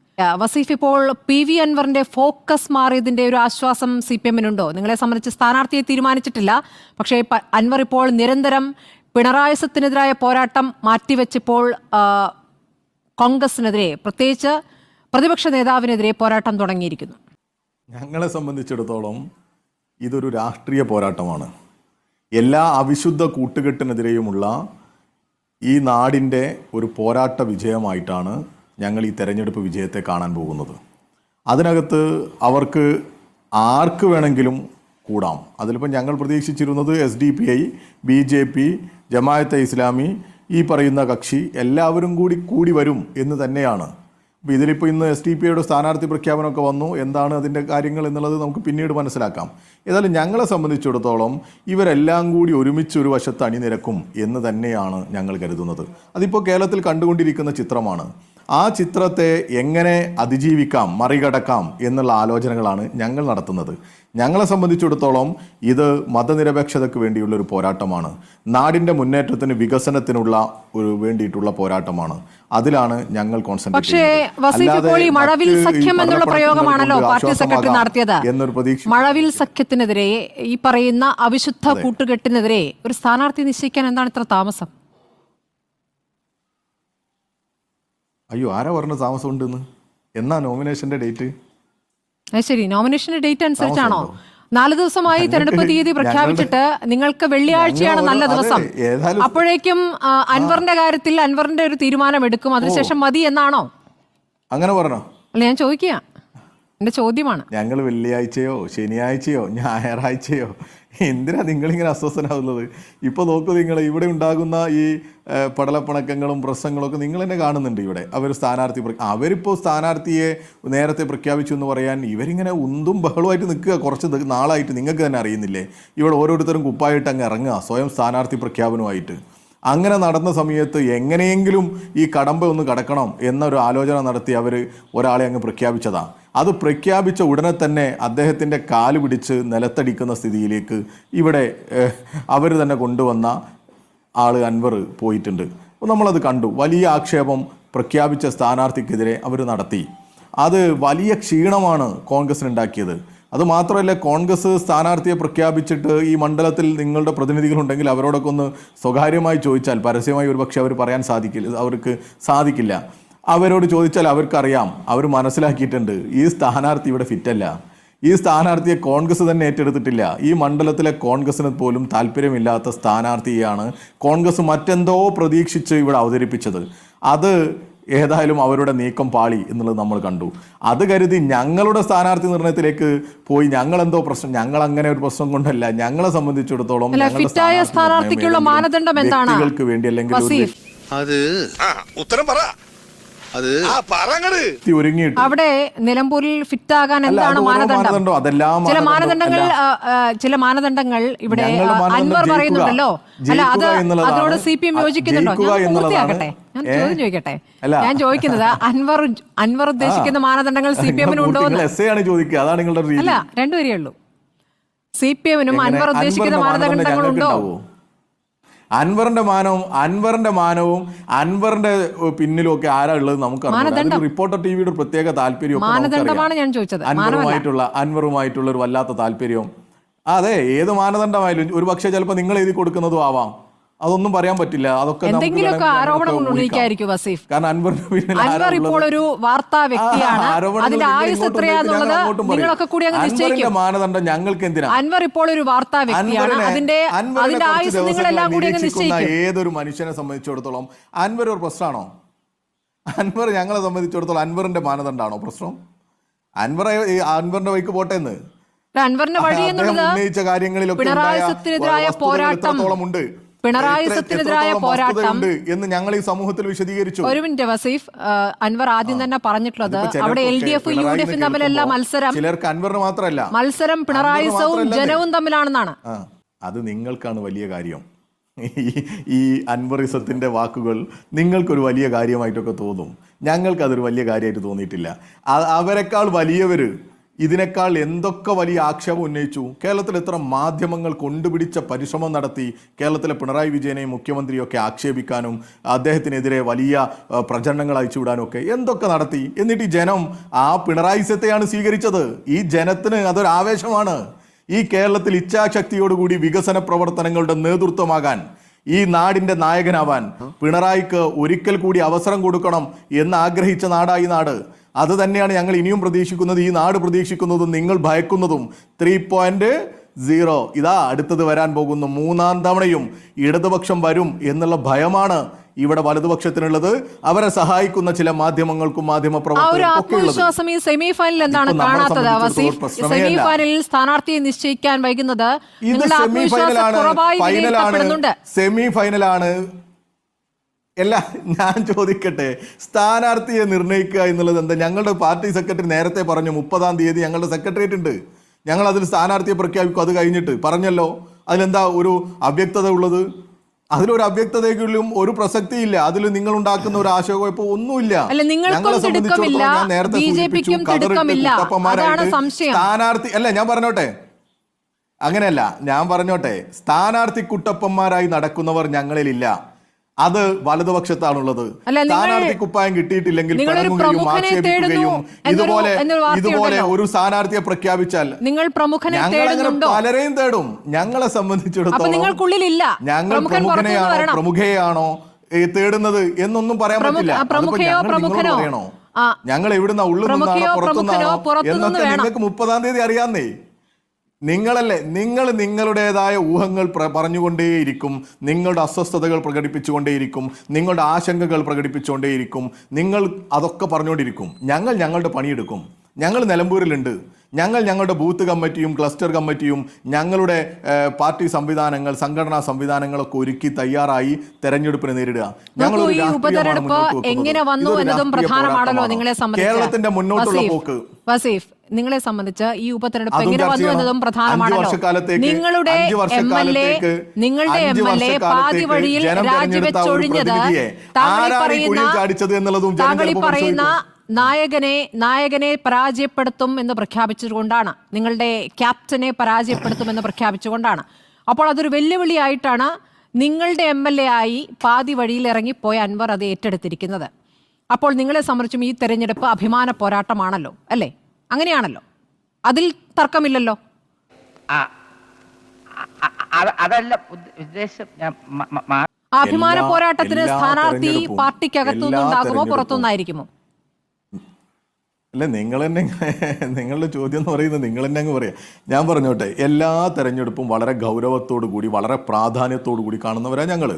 വസീഫ് ഇപ്പോൾ പി വി അൻവറിന്റെ ഫോക്കസ് മാറിയതിന്റെ ഒരു ആശ്വാസം സി പി എമ്മിനുണ്ടോ? നിങ്ങളെ സംബന്ധിച്ച് സ്ഥാനാർത്ഥിയെ തീരുമാനിച്ചിട്ടില്ല. പക്ഷേ അൻവർ ഇപ്പോൾ നിരന്തരം പിണറായസത്തിനെതിരായ പോരാട്ടം മാറ്റിവെച്ചപ്പോൾ കോൺഗ്രസിനെതിരെ പ്രത്യേകിച്ച് പ്രതിപക്ഷ നേതാവിനെതിരെ പോരാട്ടം തുടങ്ങിയിരിക്കുന്നു. ഞങ്ങളെ സംബന്ധിച്ചിടത്തോളം ഇതൊരു രാഷ്ട്രീയ പോരാട്ടമാണ്. എല്ലാ അവിശുദ്ധ കൂട്ടുകെട്ടിനെതിരെയുമുള്ള ഈ നാടിന്റെ ഒരു പോരാട്ട വിജയമായിട്ടാണ് ഞങ്ങൾ ഈ തെരഞ്ഞെടുപ്പ് വിജയത്തെ കാണാൻ പോകുന്നത്. അതിനകത്ത് അവർക്ക് ആർക്ക് വേണമെങ്കിലും കൂടാം. അതിലിപ്പോൾ ഞങ്ങൾ പ്രതീക്ഷിച്ചിരുന്നത് S D P I B J P Jamaat-e Islami ഈ പറയുന്ന കക്ഷി എല്ലാവരും കൂടി കൂടി വരും എന്ന് തന്നെയാണ്. അപ്പോൾ ഇതിലിപ്പോൾ ഇന്ന് എസ് ഡി പി ഐയുടെ സ്ഥാനാർത്ഥി പ്രഖ്യാപനമൊക്കെ വന്നു. എന്താണ് അതിന്റെ കാര്യങ്ങൾ എന്നുള്ളത് നമുക്ക് പിന്നീട് മനസ്സിലാക്കാം. ഏതായാലും ഞങ്ങളെ സംബന്ധിച്ചിടത്തോളം ഇവരെല്ലാം കൂടി ഒരുമിച്ച് ഒരു വശത്ത് അണിനിരക്കും എന്ന് തന്നെയാണ് ഞങ്ങൾ കരുതുന്നത്. അതിപ്പോൾ കേരളത്തിൽ കണ്ടുകൊണ്ടിരിക്കുന്ന ചിത്രമാണ്. ആ ചിത്രത്തെ എങ്ങനെ അതിജീവിക്കാം മറികടക്കാം എന്നുള്ള ആലോചനകളാണ് ഞങ്ങൾ നടത്തുന്നത്. ഞങ്ങളെ സംബന്ധിച്ചിടത്തോളം ഇത് മതനിരപേക്ഷതയ്ക്ക് വേണ്ടിയുള്ള ഒരു പോരാട്ടമാണ്. നാടിന്റെ മുന്നേറ്റത്തിന് വികസനത്തിനുള്ള ഒരു വേണ്ടിയിട്ടുള്ള പോരാട്ടമാണ്. അതിലാണ് ഞങ്ങൾ എന്നൊരു പ്രതീക്ഷ മഴവിൽ സഖ്യത്തിനെതിരെ ഈ പറയുന്ന അവിശുദ്ധ കൂട്ടുകെട്ടിനെതിരെ ഒരു സ്ഥാനാർത്ഥി നിശ്ചയിക്കാൻ എന്താണ് ഇത്ര താമസം? അയ്യോ ആരാ പറഞ്ഞ താമസം ഉണ്ടെന്ന് എന്നാ നോമിനേഷന്റെ ഡേറ്റ് ശരി നോമിനേഷന്റെ ഡേറ്റ് അനുസരിച്ചാണോ? നാല് ദിവസമായി തെരഞ്ഞെടുപ്പ് തീയതി പ്രഖ്യാപിച്ചിട്ട് നിങ്ങൾക്ക് വെള്ളിയാഴ്ചയാണ് നല്ല ദിവസം. അപ്പോഴേക്കും അൻവറിന്റെ കാര്യത്തിൽ അൻവറിന്റെ ഒരു തീരുമാനം എടുക്കും അതിനുശേഷം മതി എന്നാണോ? അങ്ങനെ പറഞ്ഞോ? അല്ല ഞാൻ ചോദിക്കുക എന്റെ ചോദ്യമാണ്. ഞങ്ങൾ വെള്ളിയാഴ്ചയോ ശനിയാഴ്ചയോ ഞായറാഴ്ചയോ? എന്തിനാ നിങ്ങളിങ്ങനെ അസ്വസ്ഥനാവുന്നത് ഇപ്പോൾ നോക്കൂ നിങ്ങൾ ഇവിടെ ഉണ്ടാകുന്ന ഈ പടലപ്പണക്കങ്ങളും പടലപ്പിണക്കങ്ങളും പ്രശ്നങ്ങളും ഒക്കെ നിങ്ങൾ തന്നെ കാണുന്നുണ്ട് ഇവിടെ. അവർ സ്ഥാനാർത്ഥി അവരിപ്പോൾ സ്ഥാനാർത്ഥിയെ നേരത്തെ പ്രഖ്യാപിച്ചു എന്ന് പറയാൻ ഇവരിങ്ങനെ ഉന്തും ബഹളമായിട്ട് നിൽക്കുക കുറച്ച് നാളായിട്ട് നിങ്ങൾക്ക് തന്നെ അറിയുന്നില്ലേ? ഇവിടെ ഓരോരുത്തരും കുപ്പായിട്ട് അങ്ങ് ഇറങ്ങുക സ്വയം സ്ഥാനാർത്ഥി പ്രഖ്യാപനമായിട്ട് അങ്ങനെ നടന്ന സമയത്ത് എങ്ങനെയെങ്കിലും ഈ കടമ്പ ഒന്ന് കടക്കണം എന്നൊരു ആലോചന നടത്തി അവർ ഒരാളെ അങ്ങ് പ്രഖ്യാപിച്ചതാണ് അത് പ്രഖ്യാപിച്ച ഉടനെ തന്നെ അദ്ദേഹത്തിന്റെ കാൽ പിടിച്ച് നിലത്തടിക്കുന്ന സ്ഥിതിയിലേക്ക് ഇവിടെ അവർ തന്നെ കൊണ്ടുവന്ന ആൾ അൻവർ പോയിട്ടുണ്ട്. അപ്പോൾ നമ്മളത് കണ്ടു. വലിയ ആക്ഷേപം പ്രഖ്യാപിച്ച സ്ഥാനാർത്ഥിക്കെതിരെ അവർ നടത്തി. അത് വലിയ ക്ഷീണമാണ് കോൺഗ്രസിനുണ്ടാക്കിയത്. അത് മാത്രമല്ല കോൺഗ്രസ് സ്ഥാനാർത്ഥിയെ പ്രഖ്യാപിച്ചിട്ട് ഈ മണ്ഡലത്തിൽ നിങ്ങളുടെ പ്രതിനിധികളുണ്ടെങ്കിൽ അവരോടൊക്കെ ഒന്ന് സ്വകാര്യമായി ചോദിച്ചാൽ പരസ്യമായി ഒരുപക്ഷെ അവർ പറയാൻ സാധിക്കില്ല അവർക്ക് സാധിക്കില്ല. അവരോട് ചോദിച്ചാൽ അവർക്കറിയാം അവർ മനസ്സിലാക്കിയിട്ടുണ്ട് ഈ സ്ഥാനാർത്ഥി ഇവിടെ ഫിറ്റല്ല. ഈ സ്ഥാനാർത്ഥിയെ കോൺഗ്രസ് തന്നെ ഏറ്റെടുത്തിട്ടില്ല. ഈ മണ്ഡലത്തിലെ കോൺഗ്രസിന് പോലും താല്പര്യമില്ലാത്ത സ്ഥാനാർത്ഥിയാണ് കോൺഗ്രസ് മറ്റെന്തോ പ്രതീക്ഷിച്ച് ഇവിടെ അവതരിപ്പിച്ചത്. അത് ഏതായാലും അവരുടെ നീക്കം പാളി എന്നുള്ളത് നമ്മൾ കണ്ടു. അത് കരുതി ഞങ്ങളുടെ സ്ഥാനാർത്ഥി നിർണയത്തിലേക്ക് പോയി ഞങ്ങൾ എന്തോ പ്രശ്നം ഞങ്ങൾ അങ്ങനെ ഒരു പ്രശ്നം കൊണ്ടല്ല ഞങ്ങളെ സംബന്ധിച്ചിടത്തോളം സ്ഥാനാർത്ഥിക്കുള്ള മാനദണ്ഡം എന്താണ്? വ്യക്തികൾക്ക് വേണ്ടി അല്ലെങ്കിൽ അത്. ഉത്തരം പറ. അത് ആ പറങ്ങട്. വ്യക്തി അവിടെ നിലമ്പൂരിൽ ഫിറ്റ് ആകാൻ എന്താണ് മാനദണ്ഡം? ചില മാനദണ്ഡങ്ങൾ ചില മാനദണ്ഡങ്ങൾ ഇവിടെ അൻവർ. പറയുന്നുണ്ടല്ലോ. അല്ല അത് അതിനോട് സി പി എം യോജിക്കുന്നുണ്ടോ? ഞാൻ. പൂർത്തിയാക്കട്ടെ. ഞാൻ? ചോദ്യം ചോദിക്കട്ടെ. ഞാൻ ചോദിക്കുന്നത് അൻവർ അൻവർ ഉദ്ദേശിക്കുന്ന മാനദണ്ഡങ്ങൾ സി പി എമ്മിന് ഉണ്ടോ അല്ല രണ്ടുപേരേ ഉള്ളൂ. സി പി എമ്മിനും അൻവർ ഉദ്ദേശിക്കുന്ന മാനദണ്ഡങ്ങൾ ഉണ്ടോ? അൻവറിന്റെ മാനവും അൻവറിന്റെ മാനവും അൻവറിന്റെ പിന്നിലും ഒക്കെ ആരാ ഉള്ളത് നമുക്ക് റിപ്പോർട്ടർ ടി വിയുടെ പ്രത്യേക താല്പര്യം മാനദണ്ഡമാണ് ഞാൻ ചോദിച്ചത്. അൻവറുമായിട്ടുള്ള അൻവറുമായിട്ടുള്ള ഒരു വല്ലാത്ത താല്പര്യവും. അതെ ഏത് മാനദണ്ഡമായാലും ഒരു പക്ഷേ ചിലപ്പോൾ നിങ്ങൾ എഴുതി കൊടുക്കുന്നതും ആവാം. അതൊന്നും പറയാൻ പറ്റില്ല. അതൊക്കെ എന്തെങ്കിലുമൊക്കെ ആരോപണം ഉന്നയിക്കായിരിക്കും വസീഫ്. കാരണം അൻവർ ഇപ്പോൾ ഒരു വാർത്താ വ്യക്തിയാണ്. അതിന്റെ ആയുസ് എത്രയാന്നുള്ളത്. നിങ്ങളൊക്കെ കൂടി അങ്ങ് നിശ്ചയിക്കും. മാനദണ്ഡം ഞങ്ങൾക്ക് എന്തിനാ? അൻവർ ഇപ്പോൾ ഒരു വാർത്താ വ്യക്തിയാണ്. അതിന്റെ അതിന്റെ ആയുസ് നിങ്ങളെല്ലാം കൂടി അങ്ങ് നിശ്ചയിക്കും. ഏതൊരു മനുഷ്യനെ സംബന്ധിച്ചിടത്തോളം അൻവർ ഒരു പ്രശ്നമാണോ? അൻവർ ഞങ്ങളെ സംബന്ധിച്ചിടത്തോളം അൻവറിന്റെ മാനദണ്ഡമാണോ പ്രശ്നം? അൻവർ അൻവറിന്റെ വഴിക്ക് പോട്ടെ എന്ന്. അൻവറിന്റെ വഴി എന്നുള്ളത് ഉന്നയിച്ച കാര്യങ്ങളിലൊക്കെ പിണറായി ഉണ്ടായ സത്തിനെതിരായ പോരാട്ടം. ഉണ്ട്? പിണറായി സത്തിനെതിരായ പോരാട്ടം എന്ന് ഞങ്ങൾ ഈ സമൂഹത്തിൽ വിശദീകരിച്ചു. ഒരു മിനിറ്റ് വസീഫ് അൻവർ ആദ്യം തന്നെ പറഞ്ഞിട്ടുള്ളത് അവിടെ L D F U D എഫും തമ്മിലുള്ള മത്സരം ചിലർക്ക് അൻവറിന് മാത്രമല്ല. മത്സരം പിണറായിസവും സവും ജനവും തമ്മിലാണെന്നാണ്. അത് നിങ്ങൾക്കാണ് വലിയ കാര്യം. ഈ അൻവറിസത്തിന്റെ വാക്കുകൾ നിങ്ങൾക്കൊരു വലിയ കാര്യമായിട്ടൊക്കെ തോന്നും. ഞങ്ങൾക്കതൊരു വലിയ കാര്യമായിട്ട് തോന്നിയിട്ടില്ല. അവരെക്കാൾ വലിയവർ ഇതിനേക്കാൾ എന്തൊക്കെ വലിയ ആക്ഷേപം ഉന്നയിച്ചു? കേരളത്തിൽ എത്ര മാധ്യമങ്ങൾ കൊണ്ടുപിടിച്ച പരിശ്രമം നടത്തി കേരളത്തിലെ പിണറായി വിജയനെയും മുഖ്യമന്ത്രിയൊക്കെ ആക്ഷേപിക്കാനും അദ്ദേഹത്തിനെതിരെ വലിയ പ്രചരണങ്ങൾ അയച്ചുവിടാനും ഒക്കെ എന്തൊക്കെ നടത്തി? എന്നിട്ട് ഈ ജനം ആ പിണറായിസത്തെയാണ് സ്വീകരിച്ചത്. ഈ ജനത്തിന് അതൊരു ആവേശമാണ്. ഈ കേരളത്തിൽ ഇച്ഛാശക്തിയോടുകൂടി വികസന പ്രവർത്തനങ്ങളുടെ നേതൃത്വമാകാൻ ഈ നാടിന്റെ നായകനാവാൻ പിണറായിക്ക് ഒരിക്കൽ കൂടി അവസരം കൊടുക്കണം എന്ന് ആഗ്രഹിച്ച നാടായി നാട്. അത് തന്നെയാണ് ഞങ്ങൾ ഇനിയും പ്രതീക്ഷിക്കുന്നത് ഈ നാട് പ്രതീക്ഷിക്കുന്നതും നിങ്ങൾ ഭയക്കുന്നതും. ത്രീ പോയിന്റ് സീറോ ഇതാ അടുത്തത് വരാൻ പോകുന്നു. മൂന്നാം തവണയും ഇടതുപക്ഷം വരും എന്നുള്ള ഭയമാണ് ഇവിടെ വലതുപക്ഷത്തിനുള്ളത്. അവരെ സഹായിക്കുന്ന ചില മാധ്യമങ്ങൾക്കും മാധ്യമ പ്രവർത്തകർക്കും ആത്മവിശ്വാസം ഈ സെമി ഫൈനൽ എന്താണ് കാണാത്തത്? സെമി ഫൈനലിൽ സ്ഥാനാർത്ഥിയെ നിശ്ചയിക്കാൻ വൈകുന്നത് ഇത് സെമി ഫൈനലാണ് സെമി ഫൈനലാണ് അല്ല ഞാൻ ചോദിക്കട്ടെ സ്ഥാനാർത്ഥിയെ നിർണയിക്കുക എന്നുള്ളത് എന്താ? ഞങ്ങളുടെ പാർട്ടി സെക്രട്ടറി നേരത്തെ പറഞ്ഞു മുപ്പതാം തീയതി ഞങ്ങളുടെ സെക്രട്ടേറിയറ്റ് ഉണ്ട്. ഞങ്ങൾ അതിൽ സ്ഥാനാർത്ഥിയെ പ്രഖ്യാപിക്കും അത് കഴിഞ്ഞിട്ട്. പറഞ്ഞല്ലോ അതിലെന്താ ഒരു അവ്യക്തത ഉള്ളത്? അതിലൊരു അവ്യക്തതയ്ക്കുള്ളിലും ഒരു പ്രസക്തിയില്ല. അതിൽ നിങ്ങൾ ഉണ്ടാക്കുന്ന ഒരു ആശയക്കുഴപ്പം ഒന്നുമില്ല. ഞങ്ങളെ സംബന്ധിച്ചിടത്തോളം ഞാൻ നേരത്തെ സൂചിപ്പിച്ചു, കതറിട്ട്. സ്ഥാനാർത്ഥി അല്ല ഞാൻ പറഞ്ഞോട്ടെ. അങ്ങനെയല്ല ഞാൻ പറഞ്ഞോട്ടെ. സ്ഥാനാർത്ഥി കുട്ടപ്പന്മാരായി നടക്കുന്നവർ ഞങ്ങളിലില്ല. അത് വലതുപക്ഷത്താണുള്ളത്. സ്ഥാനാർത്ഥി കുപ്പായം കിട്ടിയിട്ടില്ലെങ്കിൽ പ്രമുഖനെ ആക്ഷേപിക്കുകയും ഇതുപോലെ ഇതുപോലെ ഒരു സ്ഥാനാർത്ഥിയെ പ്രഖ്യാപിച്ചാൽ നിങ്ങൾ പ്രമുഖനെ പലരെയും തേടും. ഞങ്ങളെ സംബന്ധിച്ചിടത്തോളം ഞങ്ങൾ പ്രമുഖനെയാണോ പ്രമുഖയാണോ തേടുന്നത് എന്നൊന്നും പറയാൻ പറ്റില്ല. ഞങ്ങൾ എവിടുന്ന ഉള്ളിൽ നിന്നാണോ പുറത്തുനിന്നാണോ? എന്നൊക്കെ. നിങ്ങൾക്ക് മുപ്പതാം തീയതി അറിയാന്നേ. നിങ്ങളല്ലേ നിങ്ങൾ നിങ്ങളുടേതായ ഊഹങ്ങൾ പറഞ്ഞുകൊണ്ടേയിരിക്കും. നിങ്ങളുടെ അസ്വസ്ഥതകൾ പ്രകടിപ്പിച്ചുകൊണ്ടേയിരിക്കും. നിങ്ങളുടെ ആശങ്കകൾ പ്രകടിപ്പിച്ചുകൊണ്ടേയിരിക്കും. നിങ്ങൾ അതൊക്കെ പറഞ്ഞുകൊണ്ടിരിക്കും. ഞങ്ങൾ ഞങ്ങളുടെ പണിയെടുക്കും. ഞങ്ങൾ നിലമ്പൂരിലുണ്ട്. ഞങ്ങൾ ഞങ്ങളുടെ ബൂത്ത് കമ്മിറ്റിയും ക്ലസ്റ്റർ കമ്മിറ്റിയും ഞങ്ങളുടെ പാർട്ടി സംവിധാനങ്ങൾ സംഘടനാ സംവിധാനങ്ങളൊക്കെ ഒരുക്കി തയ്യാറായി തെരഞ്ഞെടുപ്പിനെ നേരിടുക. ഞങ്ങൾ ഉപതെരഞ്ഞെടുപ്പ് എങ്ങനെ വന്നു എന്നതും പ്രധാനമാണല്ലോ നിങ്ങളെ കേരളത്തിന്റെ മുന്നോട്ടുള്ള പോക്ക്. വസീഫ് നിങ്ങളെ സംബന്ധിച്ച് ഈ ഉപതെരഞ്ഞെടുപ്പ് എങ്ങനെ വന്നു എന്നതും പ്രധാനമാണല്ലോ. നിങ്ങളുടെ എം എൽ എ നിങ്ങളുടെ എം എൽ എ പാതി വഴിയിൽ രാജിവെച്ചൊഴിഞ്ഞത് താങ്കൾ പറയുന്ന ഈ പറയുന്ന. നായകനെ നായകനെ പരാജയപ്പെടുത്തും എന്ന് പ്രഖ്യാപിച്ചുകൊണ്ടാണ് നിങ്ങളുടെ ക്യാപ്റ്റനെ പരാജയപ്പെടുത്തുമെന്ന് പ്രഖ്യാപിച്ചുകൊണ്ടാണ്. അപ്പോൾ അതൊരു വെല്ലുവിളിയായിട്ടാണ് നിങ്ങളുടെ എം എൽ എ ആയി പാതി വഴിയിൽ ഇറങ്ങിപ്പോയ അൻവർ അത് ഏറ്റെടുത്തിരിക്കുന്നത്. അപ്പോൾ നിങ്ങളെ സംബന്ധിച്ചും ഈ തെരഞ്ഞെടുപ്പ് അഭിമാന പോരാട്ടമാണല്ലോ അല്ലേ? അങ്ങനെയാണല്ലോ. അതിൽ തർക്കമില്ലല്ലോ? അതല്ല ഉദ്ദേശം അഭിമാന പോരാട്ടത്തിന് സ്ഥാനാർത്ഥി പാർട്ടിക്കകത്തുനിന്നുണ്ടാകുമോ പുറത്തുനിന്നായിരിക്കുമോ? അല്ല നിങ്ങൾ തന്നെ നിങ്ങളുടെ ചോദ്യം എന്ന് പറയുന്നത് നിങ്ങൾ തന്നെ അങ്ങ് പറയാം. ഞാൻ പറഞ്ഞോട്ടെ എല്ലാ തെരഞ്ഞെടുപ്പും വളരെ ഗൗരവത്തോടു കൂടി വളരെ പ്രാധാന്യത്തോടു കൂടി കാണുന്നവരാണ് ഞങ്ങൾ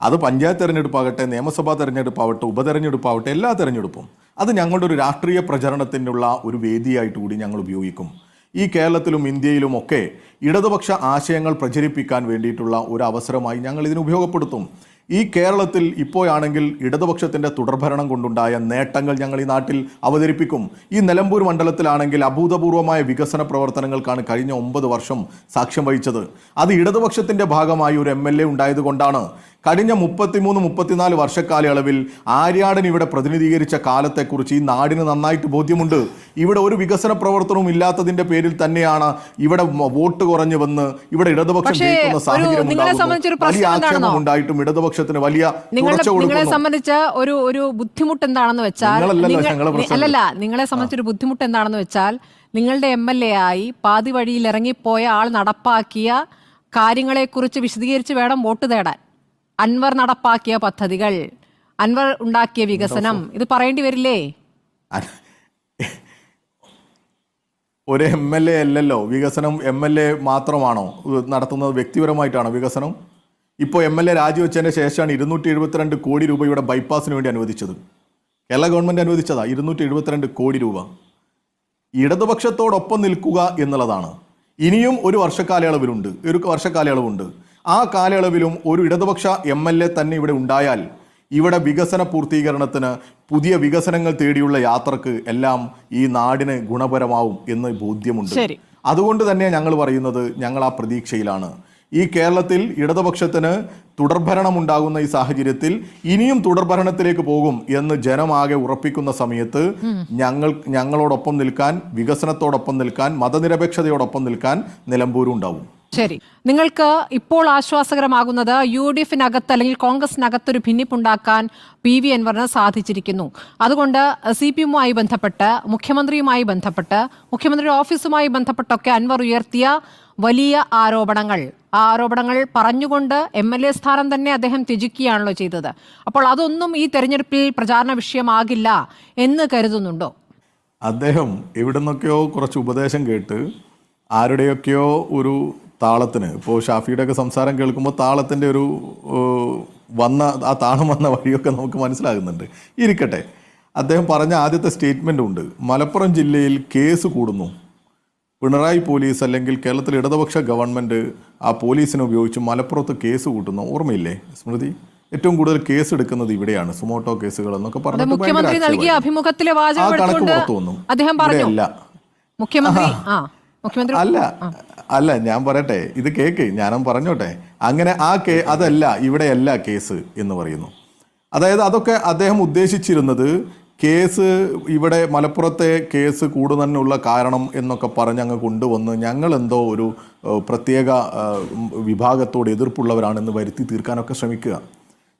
അത് പഞ്ചായത്ത് തെരഞ്ഞെടുപ്പാകട്ടെ നിയമസഭാ തെരഞ്ഞെടുപ്പാവട്ടെ ഉപതെരഞ്ഞെടുപ്പാവട്ടെ എല്ലാ തെരഞ്ഞെടുപ്പും. അത് ഞങ്ങളുടെ ഒരു രാഷ്ട്രീയ പ്രചരണത്തിനുള്ള ഒരു വേദിയായിട്ട് കൂടി ഞങ്ങൾ ഉപയോഗിക്കും. ഈ കേരളത്തിലും ഇന്ത്യയിലും ഒക്കെ ഇടതുപക്ഷ ആശയങ്ങൾ പ്രചരിപ്പിക്കാൻ വേണ്ടിയിട്ടുള്ള ഒരു അവസരമായി ഞങ്ങൾ ഇതിനെ ഉപയോഗപ്പെടുത്തും. ഈ കേരളത്തിൽ ഇപ്പോഴാണെങ്കിൽ ഇടതുപക്ഷത്തിന്റെ തുടർഭരണം കൊണ്ടുണ്ടായ നേട്ടങ്ങൾ ഞങ്ങൾ ഈ നാട്ടിൽ അവതരിപ്പിക്കും. ഈ നിലമ്പൂർ മണ്ഡലത്തിലാണെങ്കിൽ അഭൂതപൂർവമായ വികസന പ്രവർത്തനങ്ങൾക്കാണ് കഴിഞ്ഞ ഒമ്പത് വർഷം സാക്ഷ്യം വഹിച്ചത്. അത് ഇടതുപക്ഷത്തിന്റെ ഭാഗമായി ഒരു എം എൽ എ ഉണ്ടായതുകൊണ്ടാണ് കഴിഞ്ഞ മുപ്പത്തിമൂന്ന് മുപ്പത്തിനാല് വർഷക്കാലയളവിൽ ആര്യാടൻ ഇവിടെ പ്രതിനിധീകരിച്ച കാലത്തെക്കുറിച്ച് ഈ നാടിന് നന്നായിട്ട് ബോധ്യമുണ്ട്. ഇവിടെ ഒരു വികസന പ്രവർത്തനവും ഇല്ലാത്തതിന്റെ പേരിൽ തന്നെയാണ് ഇവിടെ വോട്ട് കുറഞ്ഞു വന്ന് ഇവിടെ ഇടതുപക്ഷം ജയിക്കുന്ന ഒരു സാഹചര്യം വലിയ? ആക്ഷേപം ഉണ്ടായിട്ടും ഇടതുപക്ഷത്തിന് വലിയ നിങ്ങളെ സംബന്ധിച്ച സംബന്ധിച്ച് ഒരു ഒരു ബുദ്ധിമുട്ട് എന്താണെന്ന് വെച്ചാൽ അല്ലല്ല നിങ്ങളെ സംബന്ധിച്ചൊരു ബുദ്ധിമുട്ട് എന്താണെന്ന് വെച്ചാൽ നിങ്ങളുടെ എം എൽ എ ആയി പാതി വഴിയിൽ ഇറങ്ങിപ്പോയ ആൾ നടപ്പാക്കിയ കാര്യങ്ങളെക്കുറിച്ച് വിശദീകരിച്ച് വേണം വോട്ട് തേടാൻ. അൻവർ നടപ്പാക്കിയ പദ്ധതികൾ. അൻവർ ഉണ്ടാക്കിയ വികസനം. ഇത് പറയേണ്ടി വരില്ലേ? ഒരു എം എൽ എ അല്ലല്ലോ വികസനം എം എൽ എ മാത്രമാണോ? നടത്തുന്നത് വ്യക്തിപരമായിട്ടാണോ വികസനം? ഇപ്പോൾ എം എൽ എ രാജിവെച്ചതിന് ശേഷമാണ് ഇരുന്നൂറ്റി എഴുപത്തിരണ്ട് കോടി രൂപയുടെ ബൈപ്പാസിന് വേണ്ടി അനുവദിച്ചത്. കേരള ഗവൺമെന്റ് അനുവദിച്ചതാ ഇരുന്നൂറ്റി എഴുപത്തിരണ്ട് കോടി രൂപ. ഇടതുപക്ഷത്തോടൊപ്പം നിൽക്കുക എന്നുള്ളതാണ്. ഇനിയും ഒരു വർഷക്കാലയളവിലുണ്ട് ഒരു വർഷക്കാലയളവുണ്ട്. ആ കാലയളവിലും ഒരു ഇടതുപക്ഷ എ തന്നെ ഇവിടെ ഉണ്ടായാൽ ഇവിടെ വികസന പൂർത്തീകരണത്തിന് പുതിയ വികസനങ്ങൾ തേടിയുള്ള യാത്രയ്ക്ക് എല്ലാം ഈ നാടിന് ഗുണപരമാവും എന്ന് ബോധ്യമുണ്ട്. അതുകൊണ്ട് തന്നെ ഞങ്ങൾ പറയുന്നത് ഞങ്ങൾ ആ പ്രതീക്ഷയിലാണ്. ഈ കേരളത്തിൽ ഇടതുപക്ഷത്തിന് തുടർഭരണം ഉണ്ടാകുന്ന ഈ സാഹചര്യത്തിൽ ഇനിയും തുടർഭരണത്തിലേക്ക് പോകും എന്ന് ജനമാകെ ഉറപ്പിക്കുന്ന സമയത്ത് ഞങ്ങൾ ഞങ്ങളോടൊപ്പം നിൽക്കാൻ വികസനത്തോടൊപ്പം നിൽക്കാൻ മതനിരപേക്ഷതയോടൊപ്പം നിൽക്കാൻ നിലമ്പൂരും ഉണ്ടാവും ശരി. നിങ്ങൾക്ക് ഇപ്പോൾ ആശ്വാസകരമാകുന്നത് യു ഡി എഫിനകത്ത് അല്ലെങ്കിൽ കോൺഗ്രസിനകത്ത് ഒരു ഭിന്നിപ്പുണ്ടാക്കാൻ പി വി അൻവറിന് സാധിച്ചിരിക്കുന്നു. അതുകൊണ്ട് സി പി എമ്മുമായി ബന്ധപ്പെട്ട് മുഖ്യമന്ത്രിയുമായി ബന്ധപ്പെട്ട് മുഖ്യമന്ത്രിയുടെ ഓഫീസുമായി ബന്ധപ്പെട്ടൊക്കെ അൻവർ ഉയർത്തിയ വലിയ ആരോപണങ്ങൾ. ആ ആരോപണങ്ങൾ പറഞ്ഞുകൊണ്ട് എം എൽ എ സ്ഥാനം തന്നെ അദ്ദേഹം ത്യജിക്കുകയാണല്ലോ ചെയ്തത്. അപ്പോൾ അതൊന്നും ഈ തെരഞ്ഞെടുപ്പിൽ പ്രചാരണ വിഷയമാകില്ല എന്ന് കരുതുന്നുണ്ടോ? അദ്ദേഹം എവിടുന്നൊക്കെയോ കുറച്ച് ഉപദേശം കേട്ട് ആരുടെയൊക്കെയോ ഒരു താളത്തിന്. ഇപ്പോൾ ഷാഫിയുടെ ഒക്കെ സംസാരം കേൾക്കുമ്പോൾ താളത്തിന്റെ ഒരു വന്ന ആ താളം വന്ന വഴിയൊക്കെ നമുക്ക് മനസ്സിലാകുന്നുണ്ട്. ഇരിക്കട്ടെ. അദ്ദേഹം പറഞ്ഞ ആദ്യത്തെ സ്റ്റേറ്റ്മെന്റ് ഉണ്ട്. മലപ്പുറം ജില്ലയിൽ കേസ് കൂടുന്നു. പിണറായി പോലീസ് അല്ലെങ്കിൽ കേരളത്തിലെ ഇടതുപക്ഷ ഗവൺമെന്റ് ആ പോലീസിനെ ഉപയോഗിച്ച് മലപ്പുറത്ത് കേസ് കൂട്ടുന്നു ഓർമ്മയില്ലേ? സ്മൃതി ഏറ്റവും കൂടുതൽ കേസ് എടുക്കുന്നത് ഇവിടെയാണ്. സുമോട്ടോ കേസുകൾ എന്നൊക്കെ പറഞ്ഞിട്ട് മുഖ്യമന്ത്രി നൽകിയ. അഭിമുഖത്തിലെ വാചകം അദ്ദേഹം പറഞ്ഞു. മുഖ്യമന്ത്രി ആ. മുഖ്യമന്ത്രി അല്ല. അല്ല ഞാൻ പറയട്ടെ ഇത് കേക്ക് ഞാനും പറഞ്ഞോട്ടെ. അങ്ങനെ ആ കേ അതല്ല ഇവിടെയല്ല കേസ് എന്ന് പറയുന്നു. അതായത് അതൊക്കെ അദ്ദേഹം ഉദ്ദേശിച്ചിരുന്നത് കേസ് ഇവിടെ മലപ്പുറത്തെ കേസ് കൂടുന്നതിനുള്ള കാരണം എന്നൊക്കെ പറഞ്ഞ് അങ്ങ് കൊണ്ടുവന്ന് ഞങ്ങൾ എന്തോ ഒരു പ്രത്യേക വിഭാഗത്തോട് എതിർപ്പുള്ളവരാണെന്ന് വരുത്തി തീർക്കാനൊക്കെ ശ്രമിക്കുക.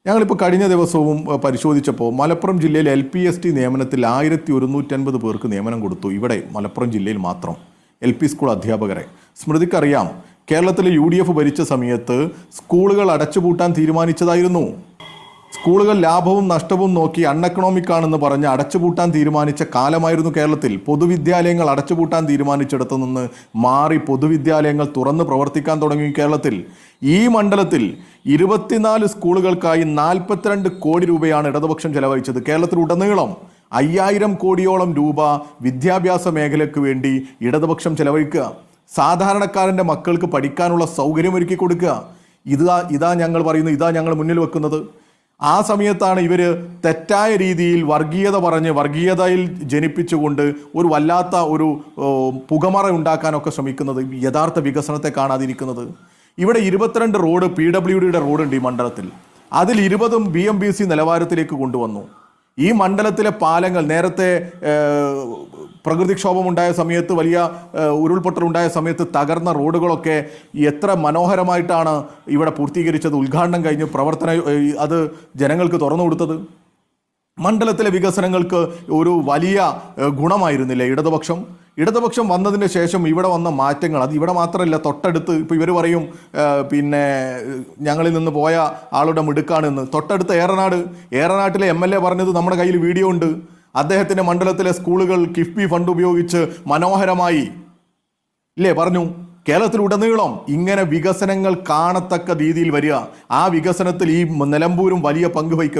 ഞങ്ങളിപ്പോൾ കഴിഞ്ഞ ദിവസവും പരിശോധിച്ചപ്പോൾ മലപ്പുറം ജില്ലയിൽ എൽ പി എസ് ടി നിയമനത്തിൽ ആയിരത്തി ഒരുന്നൂറ്റൻപത് പേർക്ക് നിയമനം കൊടുത്തു ഇവിടെ മലപ്പുറം ജില്ലയിൽ മാത്രം. എൽ പി സ്കൂൾ അധ്യാപകരെ. സ്മൃതിക്കറിയാം കേരളത്തിലെ യു ഡി എഫ് ഭരിച്ച സമയത്ത് സ്കൂളുകൾ അടച്ചുപൂട്ടാൻ തീരുമാനിച്ചതായിരുന്നു. സ്കൂളുകൾ ലാഭവും നഷ്ടവും നോക്കി അൺഎക്കണോമിക് ആണെന്ന് പറഞ്ഞ് അടച്ചുപൂട്ടാൻ തീരുമാനിച്ച കാലമായിരുന്നു കേരളത്തിൽ. പൊതുവിദ്യാലയങ്ങൾ അടച്ചുപൂട്ടാൻ തീരുമാനിച്ചിടത്തു നിന്ന് മാറി പൊതുവിദ്യാലയങ്ങൾ തുറന്ന് പ്രവർത്തിക്കാൻ തുടങ്ങി കേരളത്തിൽ. ഈ മണ്ഡലത്തിൽ ഇരുപത്തിനാല് സ്കൂളുകൾക്കായി നാൽപ്പത്തിരണ്ട് കോടി രൂപയാണ് ഇടതുപക്ഷം ചെലവഴിച്ചത് കേരളത്തിൽ ഉടനീളം അയ്യായിരം കോടിയോളം രൂപ വിദ്യാഭ്യാസ മേഖലയ്ക്ക് വേണ്ടി ഇടതുപക്ഷം ചെലവഴിക്കുക. സാധാരണക്കാരന്റെ മക്കൾക്ക് പഠിക്കാനുള്ള സൗകര്യം ഒരുക്കി കൊടുക്കുക. ഇതാ ഇതാ ഞങ്ങൾ പറയുന്നത് ഇതാ ഞങ്ങൾ മുന്നിൽ വെക്കുന്നത്. ആ സമയത്താണ് ഇവർ തെറ്റായ രീതിയിൽ വർഗീയത പറഞ്ഞ് വർഗീയതയിൽ ജനിപ്പിച്ചുകൊണ്ട് ഒരു വല്ലാത്ത ഒരു പുകമറ ഉണ്ടാക്കാനൊക്കെ ശ്രമിക്കുന്നത് യഥാർത്ഥ വികസനത്തെ കാണാതിരിക്കുന്നത്. ഇവിടെ ഇരുപത്തിരണ്ട് റോഡ് പി ഡബ്ല്യു ഡിയുടെ റോഡുണ്ട് ഈ മണ്ഡലത്തിൽ. അതിൽ ഇരുപതും ബി എം ബി സി നിലവാരത്തിലേക്ക് കൊണ്ടുവന്നു. ഈ മണ്ഡലത്തിലെ പാലങ്ങൾ നേരത്തെ പ്രകൃതിക്ഷോഭമുണ്ടായ സമയത്ത് വലിയ ഉരുൾപൊട്ടൽ ഉണ്ടായ സമയത്ത് തകർന്ന റോഡുകളൊക്കെ എത്ര മനോഹരമായിട്ടാണ് ഇവിടെ പൂർത്തീകരിച്ചത്. ഉദ്ഘാടനം കഴിഞ്ഞ് പ്രവർത്തന അത് ജനങ്ങൾക്ക് തുറന്നു കൊടുത്തത്. മണ്ഡലത്തിലെ വികസനങ്ങൾക്ക് ഒരു വലിയ ഗുണമായിരുന്നില്ലേ ഇടതുപക്ഷം? ഇടതുപക്ഷം വന്നതിന് ശേഷം ഇവിടെ വന്ന മാറ്റങ്ങൾ അത് ഇവിടെ മാത്രമല്ല തൊട്ടടുത്ത് ഇപ്പോൾ ഇവർ പറയും പിന്നെ ഞങ്ങളിൽ നിന്ന് പോയ ആളുടെ മിടുക്കാണെന്ന്. തൊട്ടടുത്ത് ഏറനാട് ഏറനാട്ടിലെ എം എൽ എ പറഞ്ഞത് നമ്മുടെ കയ്യിൽ വീഡിയോ ഉണ്ട്. അദ്ദേഹത്തിന്റെ മണ്ഡലത്തിലെ സ്കൂളുകൾ കിഫ്ബി ഫണ്ട് ഉപയോഗിച്ച് മനോഹരമായി ഇല്ലേ പറഞ്ഞു. കേരളത്തിലുടനീളം ഇങ്ങനെ വികസനങ്ങൾ കാണത്തക്ക രീതിയിൽ വരിക. ആ വികസനത്തിൽ ഈ നിലമ്പൂരും വലിയ പങ്ക് വഹിക്കും